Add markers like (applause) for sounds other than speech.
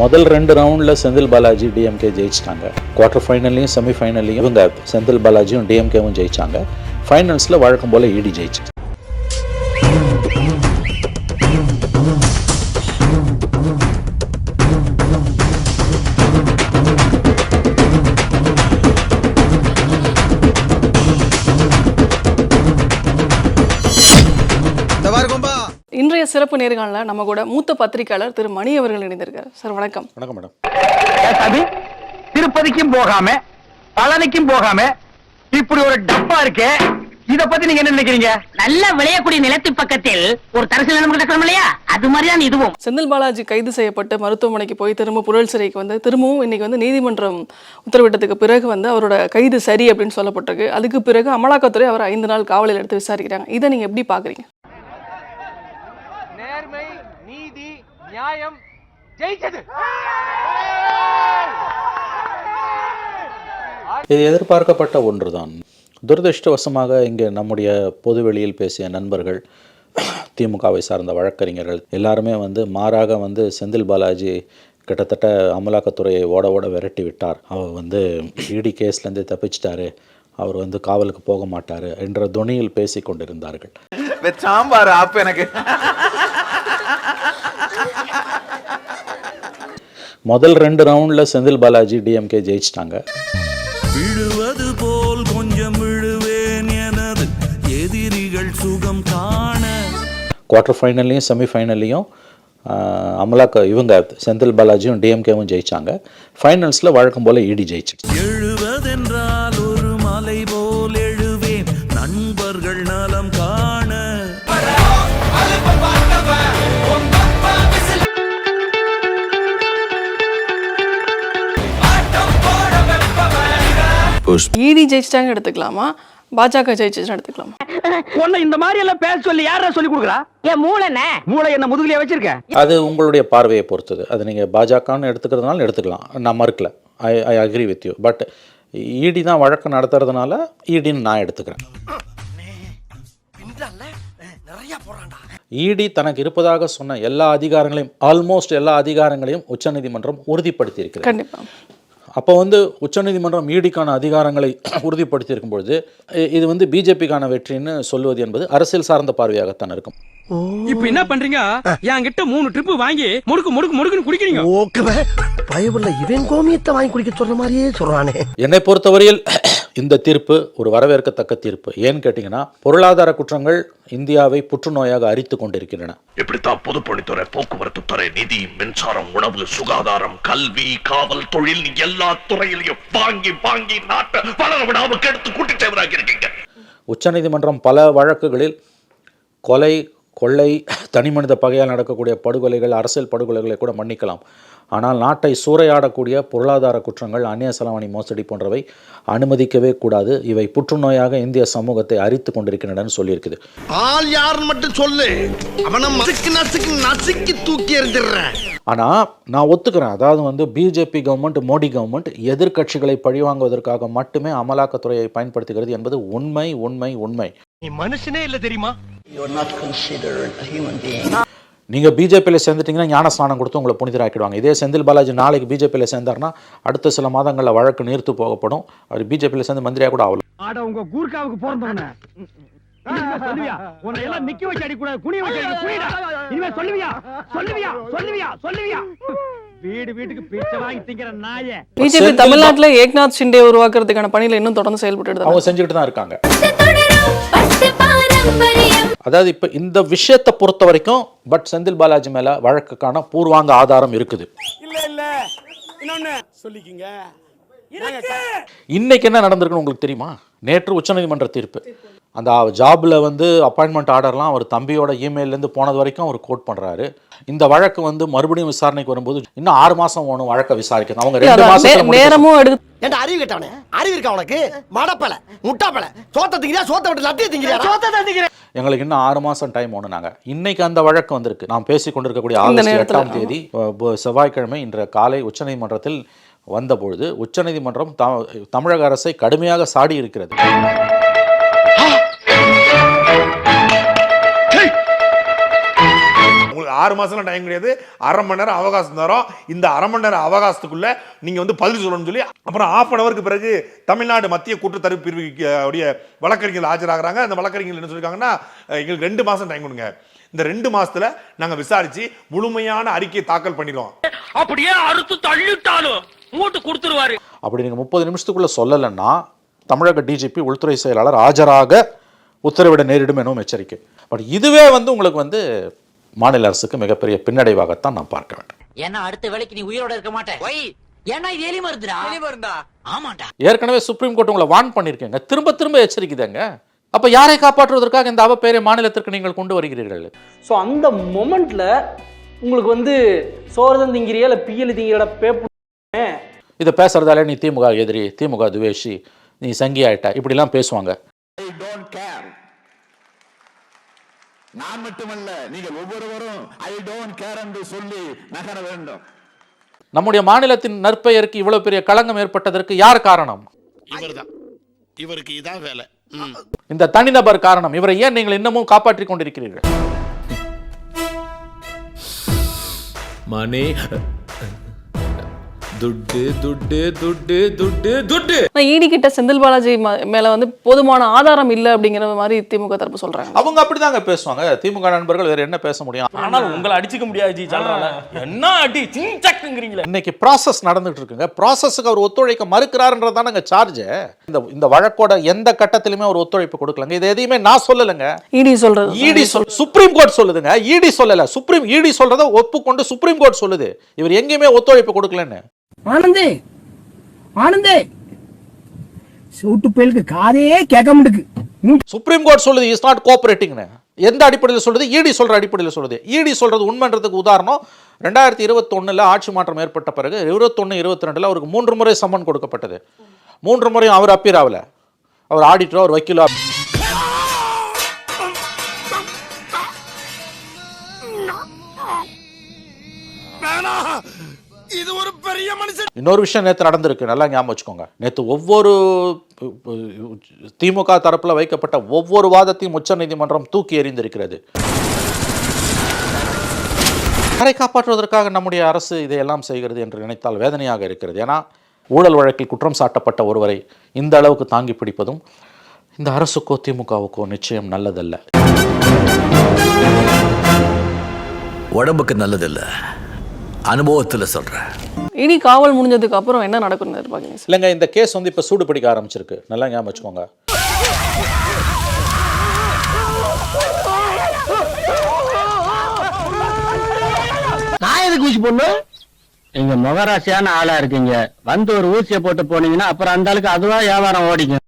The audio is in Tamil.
முதல் ரெண்டு ரவுண்டில் செந்தில் பாலாஜி டிஎம்கே ஜெயிச்சிட்டாங்க. குவார்ட்டர் ஃபைனல்லையும் செமி ஃபைனல்லையும் இவங்க செந்தில் பாலாஜியும் டிஎம்கேவும் ஜெயிச்சாங்க. ஃபைனல்ஸில் வழக்கம் போல் இடி ஜெயிச்சு சிறப்பு நேர்காணல நம்ம கூட மூத்த பத்திரிகையாளர் திரு மணி அவர்கள் இணைந்திருக்கார். சார் வணக்கம். வணக்கம் மேடம். திருப்பதிக்கும் போகாம பழனிக்கும் போகாம இப்படி ஒரு டப்பா இருக்கே. இத பத்தி நீங்க என்ன நினைக்கிறீங்க? நல்லா விளையக்கூடிய நிலத்து பக்கத்தில் ஒரு தரிசு நிலம் கிடக்கணும் இல்லையா? அது மாதிரிதான் இதுவும். செந்தில் பாலாஜி கைது செய்யப்பட்டு மருத்துவமனைக்கு போய் திரும்ப புழல் சிறைக்கு வந்து திரும்பவும் இன்னைக்கு வந்து நீதிமன்றம் உத்தரவிட்டதுக்கு பிறகு வந்து அவரோட கைது சரி அப்படின்னு சொல்லப்பட்டிருக்கு. அதுக்கு பிறகு அமலாக்கத்துறை அவர் ஐந்து நாள் காவலில் எடுத்து விசாரிக்கிறாங்க. இதை நீங்க எப்படி பாக்குறீங்க நேர்மை நீதி நியாயம் ஜெயிச்சது. இது எதிர்பார்க்கப்பட்ட ஒன்றுதான். துரதிருஷ்டவசமாக இங்கே நம்முடைய பொதுவெளியில் பேசிய நண்பர்கள் திமுகவை சார்ந்த வழக்கறிஞர்கள் எல்லாருமே வந்து மாறாக வந்து செந்தில் பாலாஜி கிட்டத்தட்ட அமலாக்கத்துறையை ஓட ஓட விரட்டி விட்டார். அவர் வந்து இடி கேஸ்லேருந்து தப்பிச்சிட்டாரு. அவர் வந்து காவலுக்கு போக மாட்டார் என்ற துணியில் பேசி கொண்டிருந்தார்கள் சாம்பார் ஆப்பு எனக்கு. முதல் ரெண்டு ரவுண்டில் செந்தில் பாலாஜி டிஎம்கே ஜெயிச்சிட்டாங்க. விழுவது போல் கொஞ்சம் விழுவேன் எனது எதிரிகள் சுகம் காண. குவார்ட்டர் ஃபைனல்லையும் செமி ஃபைனல்லையும் அமலாக்க இவங்க செந்தில் பாலாஜியும் டிஎம்கேவும் ஜெயிச்சாங்க. ஃபைனல்ஸில் வழக்கம் போல் இடி ஜெயிச்சு இடி ஜெயிச்சிட்டாங்க எடுத்துக்கலாமா? பாஜக ஜெயிச்சிச்சுன்னு எடுத்துக்கலாமா? உன்னை இந்த மாதிரி எல்லாம் பேச சொல்லி யாரா சொல்லி கொடுக்குறா? என் மூளைண்ணே மூளை என்ன முதுகுலயே வச்சிருக்க? அது உங்களுடைய பார்வையை பொறுத்தது. அது நீங்கள் பாஜகன்னு எடுத்துக்கிறதுனால எடுத்துக்கலாம். நான் மறுக்கல. I I agree with you but ED தான் வழக்கு நடத்துறதுனால இடின்னு நான் எடுத்துக்கிறேன். இடி தனக்கு இருப்பதாக சொன்ன எல்லா அதிகாரங்களையும் ஆல்மோஸ்ட் எல்லா அதிகாரங்களையும் உச்சநீதிமன்றம் உறுதிப்படுத்தி இருக்கிறது கண்டிப்பா. அப்போ வந்து உச்சநீதிமன்றம் ஈடிக்கான அதிகாரங்களை (clears throat) உறுதிப்படுத்தியிருக்கும் பொழுது இது வந்து பிஜேபிக்கான வெற்றின்னு சொல்லுவது என்பது அரசியல் சார்ந்த பார்வையாகத்தான் இருக்கும். இப்ப என்ன பண்றீங்க? என்கிட்ட மூணு ட்ரிப் வாங்கி முடுக்கு முடுக்கு முடுக்குன்னு குடிக்கிறீங்க. ஓகே பயவுள்ள இவன் கோமியத்தை வாங்கி குடிக்க சொல்ற மாதிரியே சொல்றானே. என்னை பொறுத்தவரையில் இந்த தீர்ப்பு ஒரு வரவேற்கத்தக்க தீர்ப்பு. ஏன்னு கேட்டிங்கன்னா பொருளாதார குற்றங்கள் இந்தியாவை புற்றுநோயாக அரித்து கொண்டிருக்கின்றன. இப்படித்தான் பொதுப்பணித்துறை போக்குவரத்து துறை நிதி மின்சாரம் உணவு சுகாதாரம் கல்வி காவல் தொழில் எல்லா துறையிலையும் வாங்கி வாங்கி நாட்டை வளர விடாம கெடுத்து கூட்டிட்டவராக இருக்கீங்க. உச்சநீதிமன்றம் பல வழக்குகளில் கொலை கொள்ளை தனிமனித பகையால் நடக்கக்கூடிய படுகொலைகள் அரசியல் படுகொலைகளை கூட மன்னிக்கலாம். ஆனால் நாட்டை சூறையாடக்கூடிய பொருளாதார குற்றங்கள் அந்நிய செலவணி மோசடி போன்றவை அனுமதிக்கவே கூடாது. இவை புற்றுநோயாக இந்திய சமூகத்தை அரித்து கொண்டிருக்கின்றன சொல்லியிருக்குது. ஆள் யாருன்னு மட்டும் சொல்லு. அவனை மசுக்கு நசுக்கு நசுக்கி தூக்கி எறிஞ்சிடுறேன். ஆனால் நான் ஒத்துக்கிறேன். அதாவது வந்து பிஜேபி கவர்மெண்ட் மோடி கவர்மெண்ட் எதிர்க்கட்சிகளை பழிவாங்குவதற்காக மட்டுமே அமலாக்கத்துறையை பயன்படுத்துகிறது என்பது உண்மை உண்மை உண்மை. நீ மனுஷனே இல்ல தெரியுமா? நீங்கள் பிஜேபியில் சேர்ந்துட்டீங்கன்னா ஞான ஸ்நானம் கொடுத்து உங்களை புனிதராக்கிடுவாங்க இதே செந்தில் பாலாஜி நாளைக்கு பிஜேபியில் சேர்ந்தார்னா அடுத்த சில மாதங்களில் வழக்கு நீர்த்து போகப்படும் அவர் பிஜேபியில் சேர்ந்து மந்திரியாக கூட ஆகலாம் ஆட உங்க கூர்க்காவுக்கு பிறந்தவன வீடு வீட்டுக்கு பிச்சை வாங்கி திங்கிற நாயே பிஜேபி செந்தில் தமிழ்நாட்டுல ஏக்நாத் ஷிண்டே உருவாக்குறதுக்கான பணியில இன்னும் தொடர்ந்து செயல்பட்டு அவங்க செஞ்சுக்கிட்டு தான் இருக்காங்க அதாவது இப்போ இந்த விஷயத்தை பொறுத்த வரைக்கும் பட் செந்தில் பாலாஜி மேலே வழக்குக்கான பூர்வாங்க ஆதாரம் இருக்குது. இல்ல இல்ல. இன்னொன்னு சொல்லிக்கிங்க. இன்னைக்கு என்ன நடந்திருக்குன்னு உங்களுக்கு தெரியுமா? நேற்று உச்சநீதிமன்ற தீர்ப்பு. அந்த ஜாப்ல வந்து அப்பாயின்மெண்ட் ஆர்டர்லாம் அவர் தம்பியோட இமெயிலேருந்து போனது வரைக்கும் அவர் கோட் பண்றாரு. இந்த வழக்கு வந்து மறுபடியும் விசாரணைக்கு வரும்போது இன்னும் ஆறு மாசம் வேணும் வழக்கை விசாரிக்கணும் அவங்க ரெண்டு முடிக்க நேரமும் எடுத்து ஏன்டா அறிவு கேட்டவனே? அறிவு இருக்கா உனக்கு? மடப்பல முட்டாப்பல. சோத்த திங்கிறியா? சோத்த விட்டு லட்டிய திங்கிறியா சோத்த திங்கிறியா எங்களுக்கு இன்னும் ஆறு மாசம் டைம் ஒன்று நாங்க இன்னைக்கு அந்த வழக்கு வந்திருக்கு. நாம் பேசி கொண்டிருக்கக்கூடிய ஆகஸ்ட் எட்டாம் தேதி செவ்வாய்க்கிழமை இன்று காலை உச்சநீதிமன்றத்தில் வந்தபொழுது உச்சநீதிமன்றம் த- தமிழக அரசை கடுமையாக சாடி இருக்கிறது ஆறு மாசம்லாம் டைம் கிடையாது. அரை மணி நேரம் அவகாசம் தரோம். இந்த அரை மணி நேரம் அவகாசத்துக்குள்ள நீங்க வந்து பதில் சொல்லணும்னு சொல்லி அப்புறம் ஆஃப் அன் அவருக்கு பிறகு தமிழ்நாடு மத்திய குற்றத்தடுப்பு பிரிவுக்கு உடைய வழக்கறிஞர்கள் ஆஜராகிறாங்க. அந்த வழக்கறிஞர்கள் என்ன சொல்லியிருக்காங்கன்னா எங்களுக்கு ரெண்டு மாசம் டைம் கொடுங்க. இந்த ரெண்டு மாசத்துல நாங்க விசாரிச்சு முழுமையான அறிக்கையை தாக்கல் பண்ணிடுவோம் அப்படியே அறுத்து தள்ளிட்டாலும் மூட்டு கொடுத்துருவாரு. அப்படி நீங்கள் முப்பது நிமிஷத்துக்குள்ளே சொல்லலைன்னா தமிழக டிஜிபி உள்துறை செயலாளர் ஆஜராக உத்தரவிட நேரிடும் எனவும் எச்சரிக்கை. பட் இதுவே வந்து உங்களுக்கு வந்து மாநில அரசுக்கு மிகப்பெரிய பின்னடைவாகத்தான் நான் பார்க்க வேண்டும். ஏன்னா அடுத்த வேலைக்கு நீ உயிரோட இருக்க மாட்டேன் ஏன்னா இது எலி மருந்துடா. எலி மருந்தா? ஆமாண்டா. ஏற்கனவே சுப்ரீம் கோர்ட் உங்களை வார்ன் பண்ணியிருக்கேங்க. திரும்ப திரும்ப எச்சரிக்குதுங்க. அப்போ யாரை காப்பாற்றுவதற்காக இந்த அவப்பெயரை மாநிலத்திற்கு நீங்கள் கொண்டு வருகிறீர்கள்? ஸோ அந்த மொமெண்ட்ல உங்களுக்கு வந்து சோறு திங்கிறியா இல்லை பியல் திங்கிற பேப்பு இதை பேசுறதால நீ திமுக எதிரி திமுக துவேஷி நீ சங்கி ஆயிட்ட இப்படிலாம் பேசுவாங்க. நான் மட்டுமல்ல நீங்கள் ஒவ்வொருவரும் ஐ டோன்ட் கேர் என்று சொல்லி நகர வேண்டும். நம்முடைய மாநிலத்தின் நற்பெயருக்கு இவ்வளவு பெரிய களங்கம் ஏற்பட்டதற்கு யார் காரணம்? இவர்தான். இவருக்கு இதான் வேலை. இந்த தனிநபர் காரணம். இவரை ஏன் நீங்கள் இன்னமும் காப்பாற்றிக் கொண்டிருக்கிறீர்கள்? மணி துட்டு துட்டு துட்டு துட்டு துட்டு. நான் ஈடி கிட்ட செந்தில் பாலாஜி ம- மேல வந்து போதுமான ஆதாரம் இல்லை அப்படிங்கிற மாதிரி திமுக தரப்பு சொல்றாங்க. அவங்க அப்படிதாங்க பேசுவாங்க. திமுக நண்பர்கள் வேற என்ன பேச முடியும்? ஆனால் உங்களை அடிச்சுக்க முடியாது ஜி சொல்றாங்க என்ன அடி சிங்கிறீங்களே இன்னைக்கு ப்ராசஸ் நடந்துட்டு இருக்குங்க. ப்ராசஸுக்கு அவர் ஒத்துழைக்க மறுக்கிறாருன்றது தானங்க சார்ஜ் இந்த இந்த வழக்கோட எந்த கட்டத்திலுமே அவர் ஒத்துழைப்பு கொடுக்கலங்க. இது எதையுமே நான் சொல்லலைங்க. ஈடி சொல்றது. இடி சொல் சுப்ரீம் கோர்ட் சொல்லுதுங்க. இடி சொல்லல. சுப்ரீம் இடி சொல்றத ஒப்புக்கொண்டு சுப்ரீம் கோர்ட் சொல்லுது. இவர் எங்கேயுமே ஒத்துழைப்பு கொடுக்கலன்னு. ஆனந்தே ஆனந்தே. சூட்டு பயலுக்கு காதே கேட்க மாட்டுக்கு. சுப்ரீம் கோர்ட் சொல்லுது இஸ் நாட் கோஆபரேட்டிங்னு எந்த அடிப்படையில் சொல்லுது? இடி சொல்ற அடிப்படையில் சொல்லுது. இடி சொல்றது உண்மைன்றதுக்கு உதாரணம் ரெண்டாயிரத்தி இருபத்தொன்னுல ஆட்சி மாற்றம் ஏற்பட்ட பிறகு இருபத்தொன்னு இருபத்தி ரெண்டுல அவருக்கு மூன்று முறை சம்மன் கொடுக்கப்பட்டது. மூன்று முறையும் அவர் அப்பீர் ஆகல. அவர் ஆடிட்டரோ அவர் வக்கீலோ இது ஒரு பெரிய மனுஷன். இன்னொரு விஷயம் நேற்று நடந்திருக்கு. நல்லா ஞாபகம் வச்சுக்கோங்க. நேற்று ஒவ்வொரு திமுக தரப்பில் வைக்கப்பட்ட ஒவ்வொரு வாதத்தையும் உச்சநீதிமன்றம் தூக்கி எறிந்திருக்கிறது. யாரை காப்பாற்றுவதற்காக நம்முடைய அரசு இதையெல்லாம் செய்கிறது என்று நினைத்தால் வேதனையாக இருக்கிறது. ஏன்னா ஊழல் வழக்கில் குற்றம் சாட்டப்பட்ட ஒருவரை இந்த அளவுக்கு தாங்கி பிடிப்பதும் இந்த அரசுக்கோ திமுகவுக்கோ நிச்சயம் நல்லதல்ல. உடம்புக்கு நல்லதில்ல. அனுபவத்தில் சொல்கிறேன் இனி காவல் முடிஞ்சதுக்கு அப்புறம் என்ன நடக்கும்னு எதிர்பார்க்குறீங்க சார்? இல்லைங்க இந்த கேஸ் வந்து இப்போ சூடு பிடிக்க ஆரம்பிச்சிருக்கு. நல்லா ஞாபகம் வச்சுக்கோங்க. நான் எதுக்கு ஊசி போடணும்? நீங்க முகராசியான ஆளா இருக்கீங்க. வந்து ஒரு ஊசியை போட்டு போனீங்கன்னா அப்புறம் அந்த ஆளுக்கு அதுவா வியாபாரம் ஓடிக்கும்.